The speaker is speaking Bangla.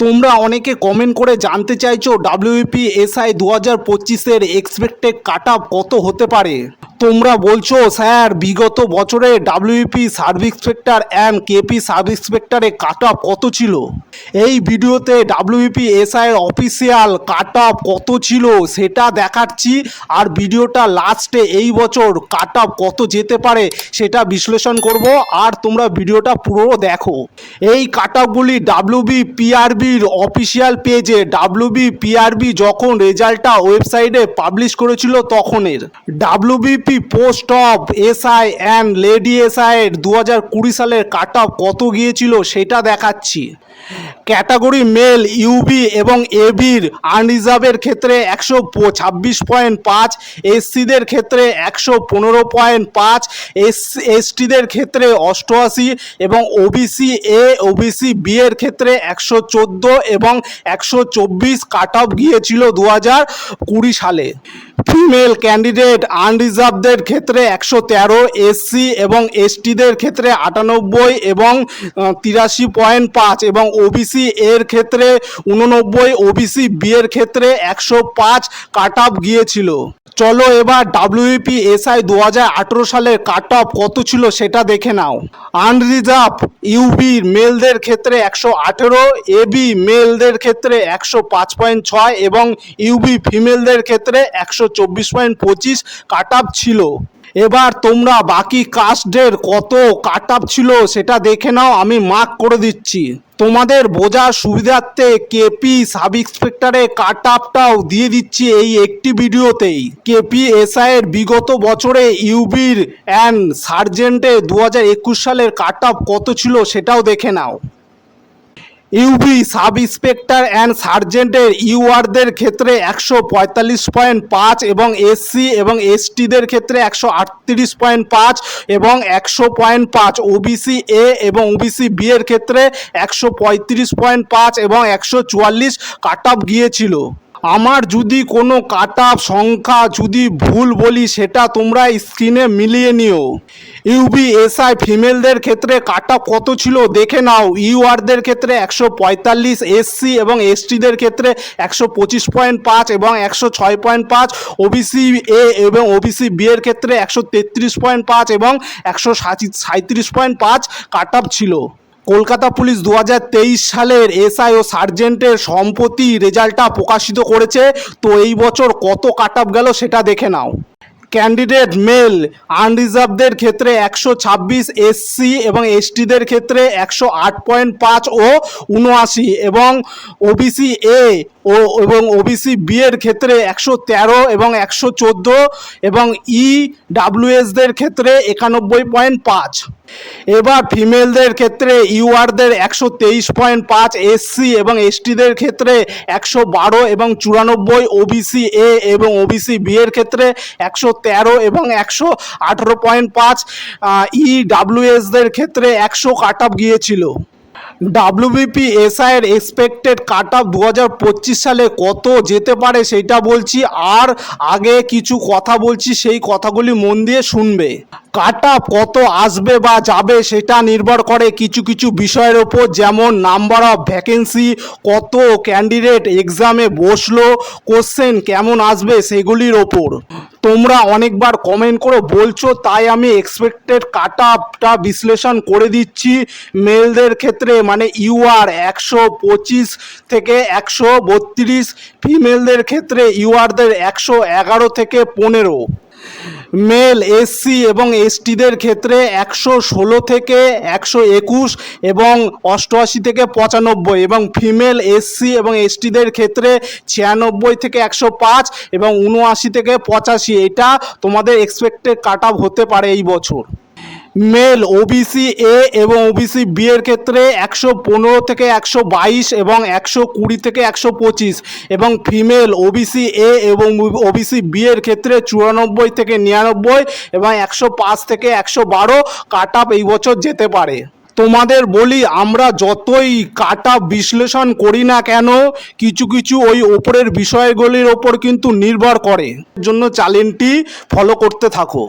তোমরা অনেকে কমেন্ট করে জানতে চাইছো ডাব্লিউপি এসআই দু হাজার পঁচিশের এক্সপেক্টেড কাট কত হতে পারে? তোমরা বলছো, স্যার, বিগত বছরে WP sub inspector and KP sub ইন্সপেক্টরে cut off কত ছিল? এই ভিডিওতে ডাব্লিউপি এসআইয়ের অফিসিয়াল কাট অফ কত ছিল সেটা দেখাচ্ছি, আর ভিডিওটা লাস্টে এই বছর কাট অফ কত যেতে পারে সেটা বিশ্লেষণ করব, আর তোমরা ভিডিওটা পুরো দেখো। এই কাট অফগুলি ডাব্লিউবি পিআরবির অফিসিয়াল পেজে ডাব্লিউবি পিআরবি যখন রেজাল্টটা ওয়েবসাইটে পাবলিশ করেছিল তখনের। WBP post of SI and lady এসআইয়ের দু হাজার কুড়ি সালের কাট অফ কত গিয়েছিল সেটা দেখাচ্ছি। ক্যাটাগরি মেল ইউবি এবং এবির আনরিজার্ভের ক্ষেত্রে একশো ছাব্বিশ পয়েন্ট পাঁচ এসসিদের ক্ষেত্রে একশো পনেরো পয়েন্ট পাঁচ, এস এসটিদের ক্ষেত্রে অষ্টআশি এবং ওবিসি এ ওবিসি বি এর ক্ষেত্রে একশো চোদ্দ এবং একশো চব্বিশ কাট অফ গিয়েছিল দু হাজার কুড়ি সালে। ফিমেল ক্যান্ডিডেট আনরিজার্ভদের ক্ষেত্রে একশো তেরো, এসসি এবং এসটিদের ক্ষেত্রে আটানব্বই এবং তিরাশি পয়েন্ট পাঁচ এবং ওবিসি এর ক্ষেত্রে উননব্বই, ওবিসি বি এর ক্ষেত্রে একশো পাঁচ কাট অফ গিয়েছিল। চলো এবার ডাব্লিউপি এসআই দু হাজার আঠেরো সালের কাট অফ কত ছিল সেটা দেখে নাও। আনরিজার্ভ ইউবি মেলদের ক্ষেত্রে একশো আঠেরো এবি মেলদের ক্ষেত্রে একশো পাঁচ পয়েন্ট ছয় এবং ইউবি ফিমেলদের ক্ষেত্রে একশো চব্বিশ পয়েন্ট পঁচিশ কাট অফ ছিল। এবার তোমরা বাকি কাস্টদের কত কাট অফ ছিল সেটা দেখে নাও, আমি মার্ক করে দিচ্ছি। তোমাদের বোঝার সুবিধার্থে কেপি সাব ইন্সপেক্টরের কাট আপটাও দিয়ে দিচ্ছি এই একটি ভিডিওতেই। কেপি এর বিগত বছরে ইউবির অ্যান্ড সার্জেন্টে দু হাজার একুশ সালের কাট আপ কত ছিল সেটাও দেখে নাও। ইউবি সাব ইন্সপেক্টর অ্যান্ড সার্জেন্টের ইউআরদের ক্ষেত্রে একশো পঁয়তাল্লিশ পয়েন্ট পাঁচ এবং এসসি এবং এসটিদের ক্ষেত্রে একশো আটত্রিশ পয়েন্ট পাঁচ এবং একশো পয়েন্ট পাঁচ। ওবিসি এ এবং ওবিসি বি এর ক্ষেত্রে একশো পঁয়ত্রিশ পয়েন্ট পাঁচ এবং একশো চুয়াল্লিশ কাট অফ গিয়েছিল। আমার যদি কোনো কাট সংখ্যা যদি ভুল বলি, সেটা তোমরা স্ক্রিনে মিলিয়ে নিও। ইউবি এসআই ফিমেলদের ক্ষেত্রে কাট কত ছিল দেখে নাও। ইউআরদের ক্ষেত্রে একশো পঁয়তাল্লিশ এসসি এবং এসটিদের ক্ষেত্রে একশো পঁচিশ পয়েন্ট পাঁচ এবং একশো ছয় পয়েন্ট পাঁচ। ওবিসি এ এবং ওবিসি বি এর ক্ষেত্রে একশো তেত্রিশ পয়েন্ট পাঁচ এবং একশো সাঁত্রিশ পয়েন্ট পাঁচ কাট ছিল। কলকাতা পুলিশ দু হাজার তেইশ সালের এসআই ও সার্জেন্টের সম্প্রতি রেজাল্টটা প্রকাশিত করেছে। তো এই বছর কত কাট গেল সেটা দেখে নাও। ক্যান্ডিডেট মেল আনরিজার্ভদের ক্ষেত্রে একশো ছাব্বিশ এসসি এবং এসটিদের ক্ষেত্রে একশো আট পয়েন্ট পাঁচ ও উনআশি এবং ওবিসি এ ও এবং ওবিসি বি এর ক্ষেত্রে একশো তেরো এবং একশো চোদ্দ এবং ই ডাব্লিউএসদের ক্ষেত্রে একানব্বই পয়েন্ট পাঁচ। এবার ফিমেলদের ক্ষেত্রে ইউআরদের একশো তেইশ পয়েন্ট পাঁচ এসসি এবং এসটিদের ক্ষেত্রে একশো বারো এবং চুরানব্বই ওবিসি এ এবং ওবিসি বি এর ক্ষেত্রে একশো তেরো এবং একশো আঠেরো পয়েন্ট পাঁচ ইডাব্লিউএসদের ডাব্লিউএসদের ক্ষেত্রে একশো কাট অফ গিয়েছিল। ডাব্লিউবিপি এর এক্সপেক্টেড কাট অফ দু হাজার পঁচিশ সালে কত যেতে পারে সেটা বলছি, আর আগে কিছু কথা বলছি, সেই কথাগুলি মন দিয়ে শুনবে। কাট অফ কত আসবে বা যাবে সেটা নির্ভর করে কিছু কিছু বিষয়ের ওপর, যেমন নাম্বার অফ ভ্যাকেন্সি কত ক্যান্ডিডেট এক্সামে বসল কোশ্চেন কেমন আসবে সেগুলির ওপর। তোমরা অনেকবার কমেন্ট করে বলছো, তাই আমি এক্সপেক্টেড কাট আপটা বিশ্লেষণ করে দিচ্ছি। মেলদের ক্ষেত্রে মানে ইউআর একশো পঁচিশ থেকে একশো বত্রিশ, ফিমেলদের ক্ষেত্রে ইউআরদের একশো এগারো থেকে পনেরো। মেল এসসি এবং এসটিদের ক্ষেত্রে একশো ষোলো থেকে একশো একুশ এবং অষ্টআশি থেকে পঁচানব্বই এবং ফিমেল এসসি এবং এসটিদের ক্ষেত্রে ছিয়ানব্বই থেকে একশো পাঁচ এবং উনআশি থেকে পঁচাশি। এটা তোমাদের এক্সপেক্টেড কাট হতে পারে এই বছর। মেল ওবিসি এ এবং ওবিসি বি এর ক্ষেত্রে একশো পনেরো থেকে একশো বাইশ এবং একশো কুড়ি থেকে একশো পঁচিশ এবং ফিমেল ওবিসি এ এবং ওবিসি বি এর ক্ষেত্রে চুরানব্বই থেকে নিরানব্বই এবং একশো পাঁচ থেকে একশো বারো কাট আপ এই বছর যেতে পারে। তোমাদের বলি, আমরা যতই কাটা বিশ্লেষণ করি না কেন, কিছু কিছু ওই ওপরের বিষয়গুলির ওপর কিন্তু নির্ভর করে। জন্য চ্যানেলটি ফলো করতে থাকো।